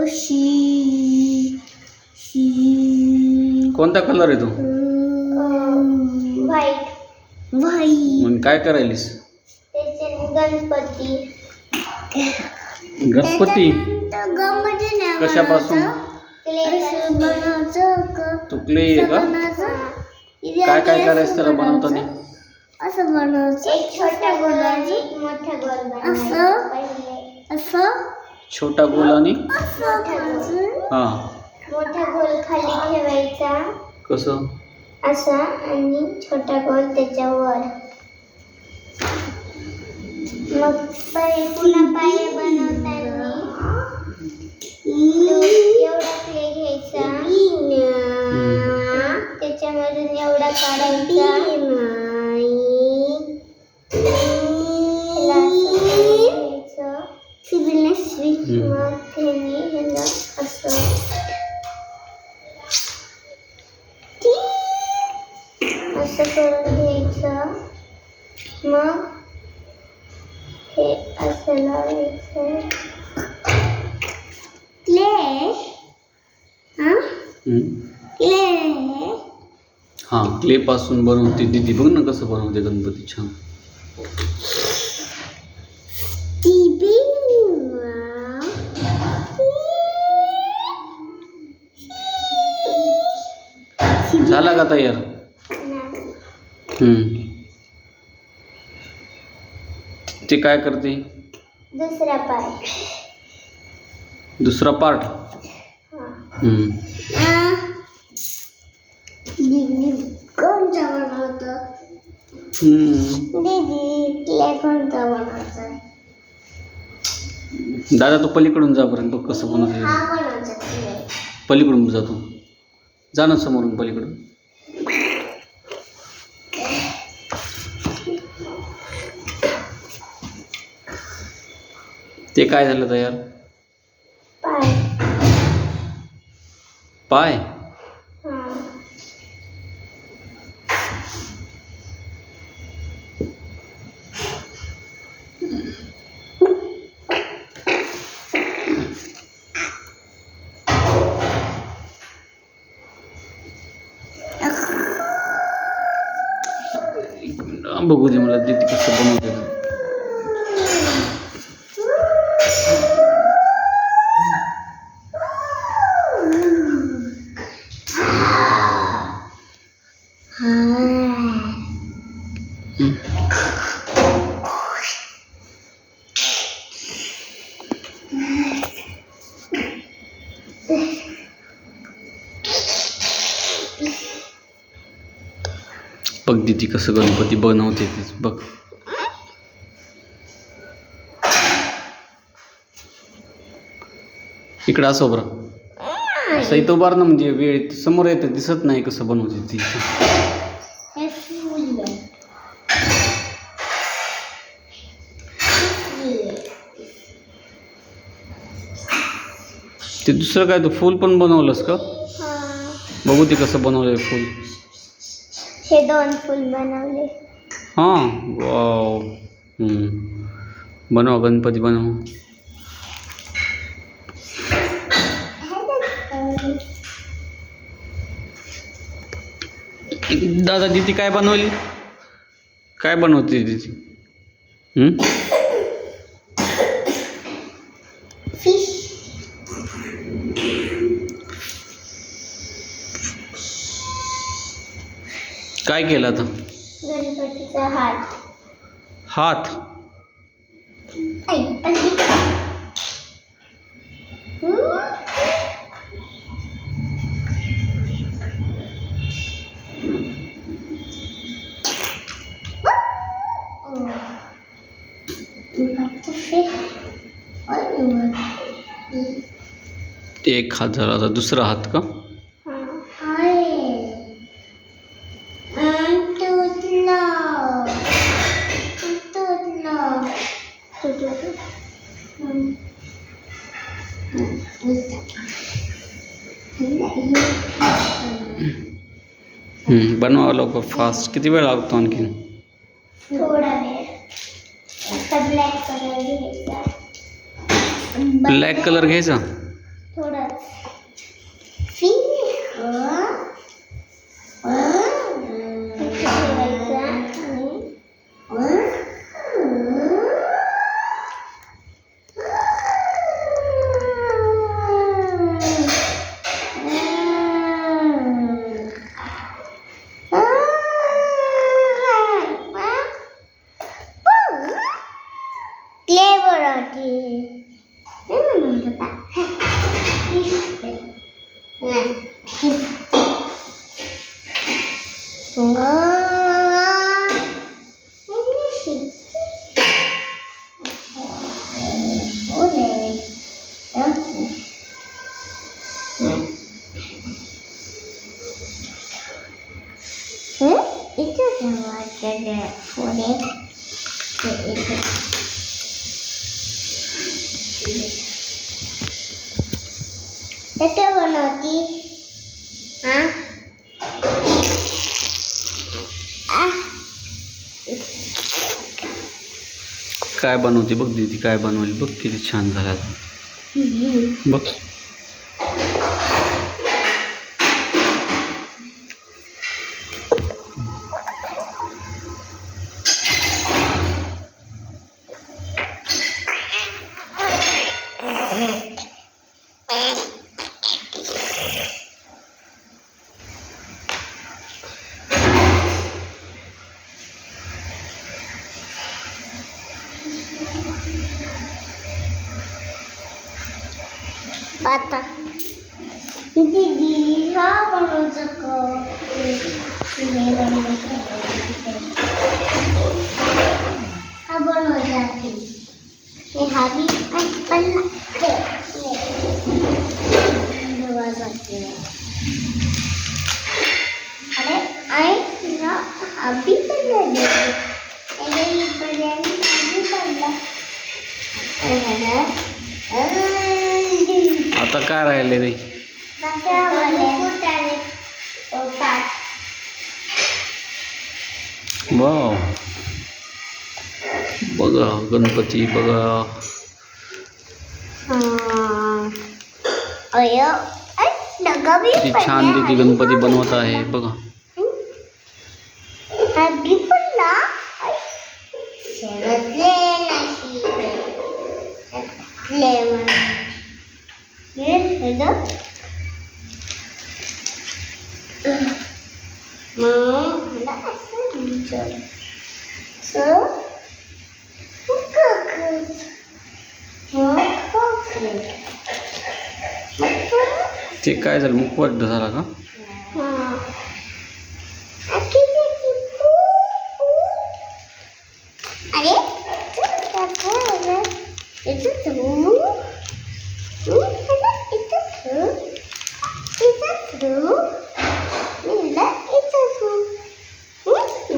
अशी शी कोणता कलर आहे तो? व्हाईट व्हाईट मग काय करायलीस? गणपती. गणपती? कशापासून? असं बनवायचं का तो क्ले आहे का? बनवायचं काय काय करायचं त्याला बनवताना? असं बनवायचं. एक छोटा गोल आणि मोठा गोल असं? असं? छोटा गोल आणि. हा. मोठा गोल खाली ठेवायचा. कसं? असा आणि छोटा गोल त्याच्यावर. मग पाय पुन्हा पाय बनवताना एवढा क्ले घ्यायचा. त्याच्यामधून एवढा काढायचा. असं करून घ्यायचं. मग हे असं लावायचं. क्ले हा. क्ले हा क्ले पासून बनवते दीदी. बघ ना कसं बनवते गणपती. छान. झाला का तयार. ते काय करते? दुसरा पार्ट दुसरा पार्ट दादा तो पलीकडून जापर्यंत कसं बनवतो पलीकडून जातो. जा ना समोरून पलीकडून. ते काय झालं तयार पाय? बघू दे मला दीदी कसं बनवते. बघ दीदी कसं गणपती बनवते ते. बघ. इकडं असं बरं असं इथं उभार ना म्हणजे वेळ समोर येतं दिसत नाही कसं बनवते ती. ते दुसरं काय तू फूल पण बनवलंस का. बघू ते कसं बनवलंय फूल. हे दोन फुल बनवले हाँ, वाओ हम्म. बनो, गणपती बनव दादा दीदी काय बनवली काय बनवते दीदी हम्म? काय केलं गणपतीचा हात हात. हम्म. Oh. You एक हात झाला आता दुसरा हात का आपका फास्ट किती वेळ लागतो आणखी ब्लॅक कलर घ्यायचा थोडा itu बनवती? हाँ? काय बनवते? बघ दीदी काय बनवली? बघ किती छान झालं. बघ. kata Hindi diha manood. Habang habi ay palaki. आता काय राहिले रे? वाव. बघा, गणपती, बघा. किती छान दीदी गणपती बनवत आहे, बघा. लेमन हेलं मग मला असं विचार. सो ते काय झालं? मुखवाट झाला का?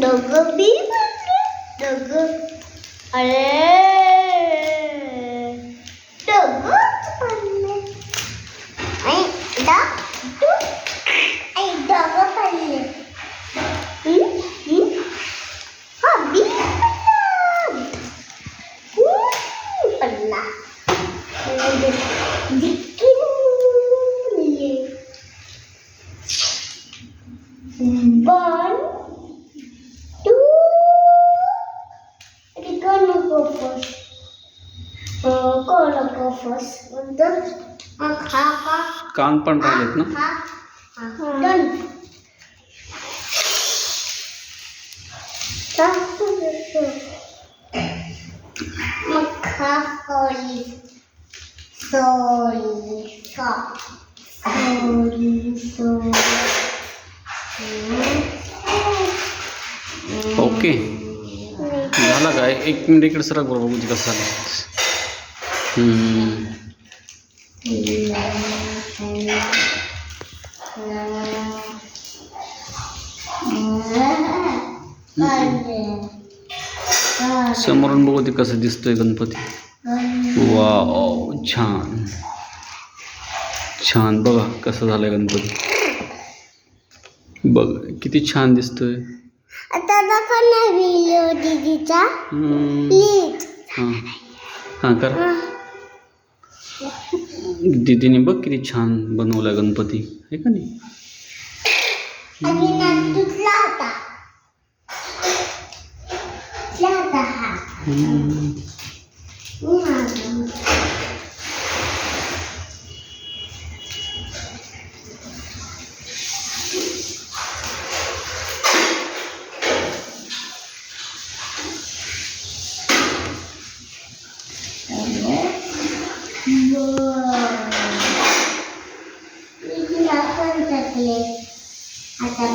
ठेवू दोघं बी बनले दोघं अरे दोघंच बनले आणि दा तू आणि दोघं बनले हम्म हम्म। हा बी पडला हम्म, पडला डिक्की कान पण राहिलेत ना। हा। हा। डन मग होली सोली सॉ सोली सो ओके। झाला काय एक मिनिट इकडे सरक बरोबर ते कसं झालं हम्म. समोरून बघू ते कसं दिसतोय गणपती? वा छान. छान. बघा कसं झालंय गणपती. बघ किती छान दिसतोय. आता दाखव ना व्हिडिओ दीदीचा. प्लीज़ हाँ. हाँ कर. दीदीने बघ किती छान बनवला गणपती आहे का नाही? आणि नाक तुटला होता तुटला होता हा हम्म. मी हा घेऊन. हा इथे चिकटवतो आणि अरे, चिकटवतो. हो ना? कोण कोण? आका, हा. आका, आका, आका, आका, हा.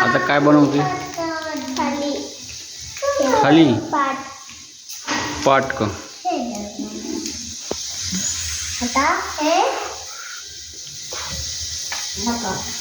आता काय बनवते? खाली. पाट का? 好的诶那个